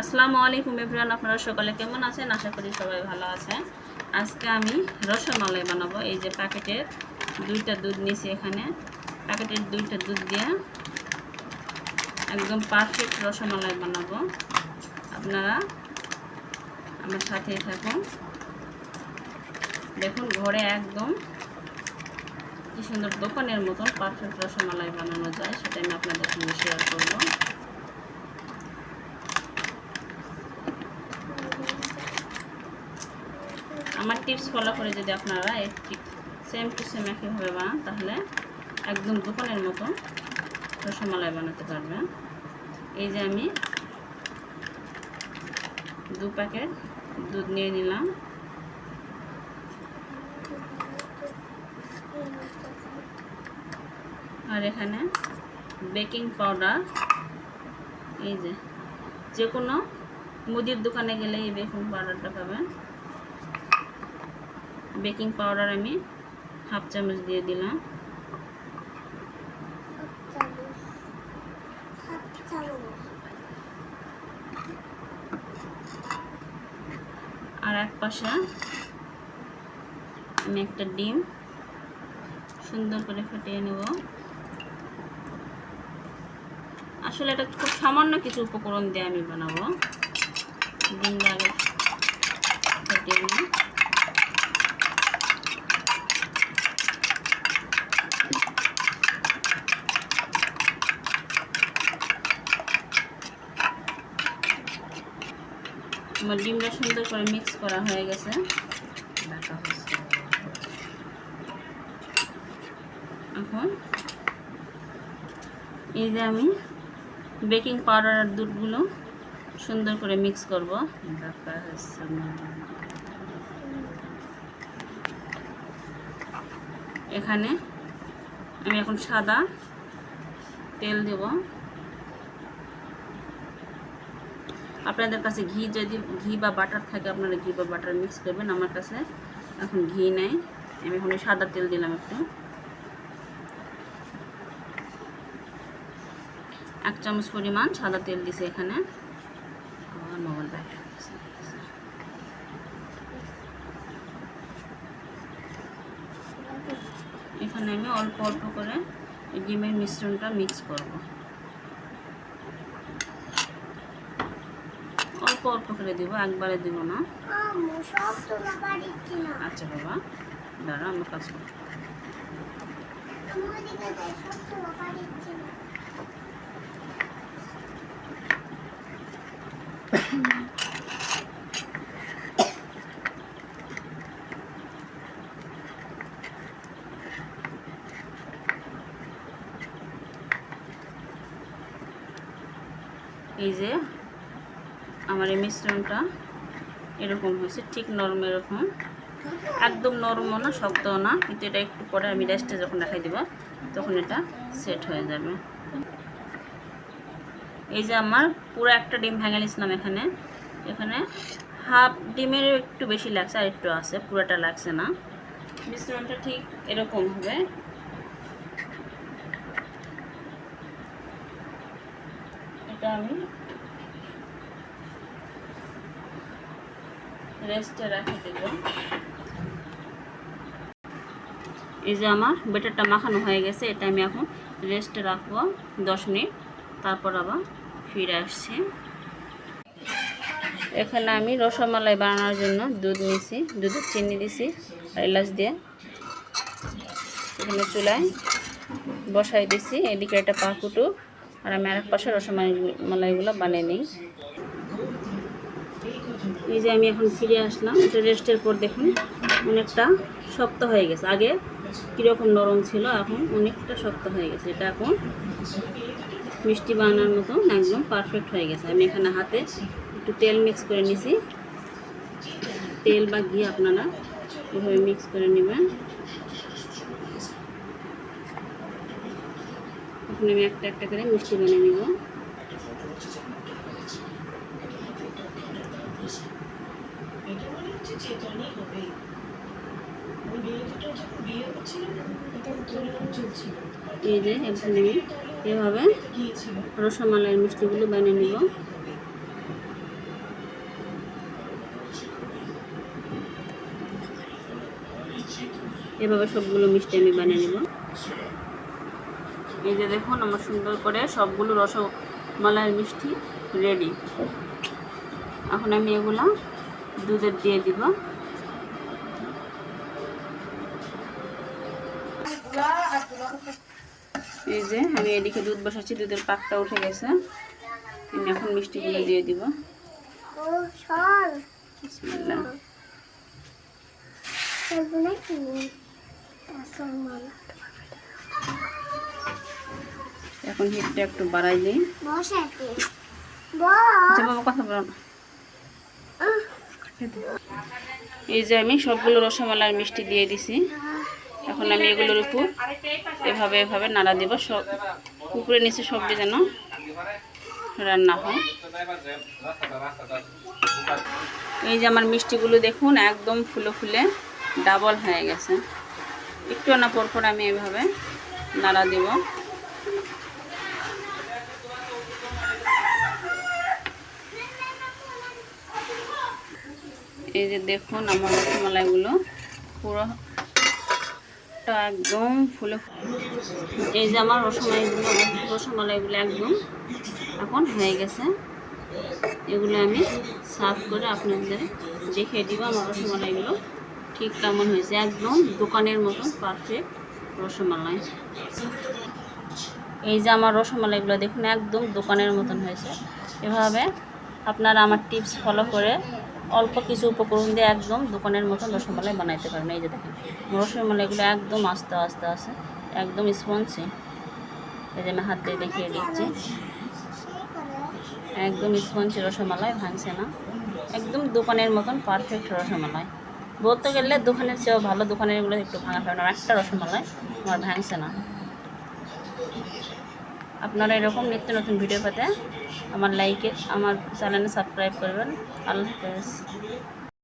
আসসালামু আলাইকুম এভরিওয়ান, আপনারা সকালে কেমন আছেন? আশা করি সবাই ভালো আছেন। আজকে আমি রসমালাই বানাবো। এই যে প্যাকেটের দুইটা দুধ নিয়েছি এখানে। প্যাকেটের দুইটা দুধ দিয়ে একদম পারফেক্ট রসমালাই বানাবো। আপনারা আমার সাথেই থাকুন। দেখুন, ঘরে একদম কি সুন্দর দোকানের মতন পারফেক্ট রসমালাই বানানো যায়, সেটা আমি আপনাদের সঙ্গে শেয়ার করব। আমার টিপস ফলো করে যদি আপনারা এই সেম টু সেম একইভাবে বানান, তাহলে একদম দোকানের মতো রসমালাই বানাতে পারবেন। এই যে আমি দু প্যাকেট দুধ নিয়ে নিলাম। আর এখানে বেকিং পাউডার এই যে যে কোনো মুদির দোকানে গেলে এই বেকিং পাউডারটা পাবেন। বেকিং পাউডার আমি হাফ চামচ দিয়ে দিলাম। আর এক পাশে আমি একটা ডিম সুন্দর করে ফেটিয়ে নেব। আসলে এটা খুব সামান্য কিছু উপকরণ দিয়ে আমি বানাবো। ডিমটা আগে ফেটিয়ে নিই। আমার ডিমটা সুন্দর করে মিক্স করা হয়ে গেছে। এখন এই যে আমি বেকিং পাউডার আর দুধগুলো সুন্দর করে মিক্স করব। এখানে আমি এখন সাদা তেল দেব। আপনাদের কাছে ঘি যদি ঘি বা বাটার থাকে আপনারা ঘি বা বাটার মিক্স করবেন। আমার কাছে এখন ঘি নেই। আমি এখন সাদা তেল দিলাম একটু। এক চামচ পরিমাণ সাদা তেল দিছে এখানে। আমার মোবাইল ব্যাটারি এখানে আমি অল্প অল্প করে ডিমের মিশ্রণটা মিক্স করব। অল্প অল্প করে দিব, একবারে দিব না আচ্ছা বাবা, দাঁড়া, আমার কাজ করো। এই যে আমার এই মিশ্রণটা এরকম হয়েছে, ঠিক নরম এরকম। একদম নরমও না, শক্তও না, কিন্তু এটা একটু পরে আমি রেস্টে যখন দেখাই দেবো, তখন এটা সেট হয়ে যাবে। এই যে আমার পুরো একটা ডিম ভেঙে নিয়েছিলাম এখানে। এখানে হাফ ডিমের একটু বেশি লাগছে, আর একটু আছে, পুরোটা লাগছে না। মিশ্রণটা ঠিক এরকম হবে। এটা আমি রেস্টে রাখে দেব। এই যে আমার বেটারটা মাখানো হয়ে গেছে, এটা আমি এখন রেস্টে রাখব দশ মিনিট। তারপর আবার ফিরে আসছি। এখানে আমি রসমালাই বানানোর জন্য দুধ নিয়েছি দুধের চিনি দিছি এলাচ দিয়ে। এখানে চুলায় বসাই দিছি, এদিকে একটা পাকুটু। আর আমি আরেক পাশে রসমালাই মালাইগুলো বানিয়ে নিই। এই যে আমি এখন ফিরে আসলাম এটা রেস্টের পর দেখুন অনেকটা শক্ত হয়ে গেছে। আগে কীরকম নরম ছিল, এখন অনেকটা শক্ত হয়ে গেছে। এটা এখন মিষ্টি বানানোর মতো একদম পারফেক্ট হয়ে গেছে। আমি এখানে হাতে একটু তেল মিক্স করে নিছি। তেল বা ঘি আপনারা এভাবে মিক্স করে নেবেন। এখন আমি একটা একটা করে মিষ্টি বানিয়ে নিব। এটা মনে হচ্ছে চেতনই হবে। ওই যখন বিয়ে হচ্ছিল চলছিল। এই যে এখানে আচ্ছা, এভাবে রসমালাইয়ের মিষ্টিগুলো বানিয়ে নিব। এভাবে সবগুলো মিষ্টি আমি বানিয়ে নেব। এই যে দেখুন আমার সুন্দর করে সবগুলো রসমালাইয়ের মিষ্টি রেডি এখন আমি এগুলা দুধের দিয়ে দিব। এই যে আমি এদিকে দুধ বসাচ্ছি দুধের পাকটা উঠে গেছে। আমি এখন মিষ্টিগুলো দিয়ে দিব। এখন হিটটা একটু বাড়াই দিই। আচ্ছা বাবা কথা বলো। না। এই যে আমি সবগুলো রসমালাইয়ের মিষ্টি দিয়ে দিছি। এখন আমি এগুলোর উপর এভাবে এভাবে নাড়া দেবো। সব উপরে নিচে সবজি যেন রান্না হয়। এই যে আমার মিষ্টিগুলো দেখুন, একদম ফুলে ফুলে ডাবল হয়ে গেছে। একটু না পর পর আমি এভাবে নাড়া দেব। এই যে দেখুন আমার রসমালাইগুলো পুরোটা একদম ফুলে এই যে আমার রসমালাইগুলো রসমালাইগুলো একদম এখন হয়ে গেছে। এগুলো আমি সার্ভ করে আপনাদের দেখিয়ে দিব আমার রসমালাইগুলো ঠিক কেমন হয়েছে। একদম দোকানের মতন পারফেক্ট রসমালাই। এই যে আমার রসমালাইগুলো দেখুন, একদম দোকানের মতন হয়েছে। এভাবে আপনারা আমার টিপস ফলো করে অল্প কিছু উপকরণ দিয়ে একদম দোকানের মতন রসমালাই বানাইতে পারেন এই যে দেখেন রসমালাইগুলো একদম আস্তে আস্তে আছে, একদম স্পঞ্জি। এই যে আমি হাত দিয়ে দেখিয়ে দিচ্ছি। একদম স্পঞ্জি রসমালাই, ভাঙছে না। একদম দোকানের মতন পারফেক্ট রসমালাই। বলতে গেলে দোকানের চেয়েও ভালো দোকানের এগুলো একটু ভাঙা ফেলানো একটা রসমালাই আমার ভাঙছে না। আপনারা এরকম নিত্য নতুন ভিডিও পেতে আমার লাইকে আমার চ্যানেলে সাবস্ক্রাইব করবেন। আল্লাহ হাফেজ।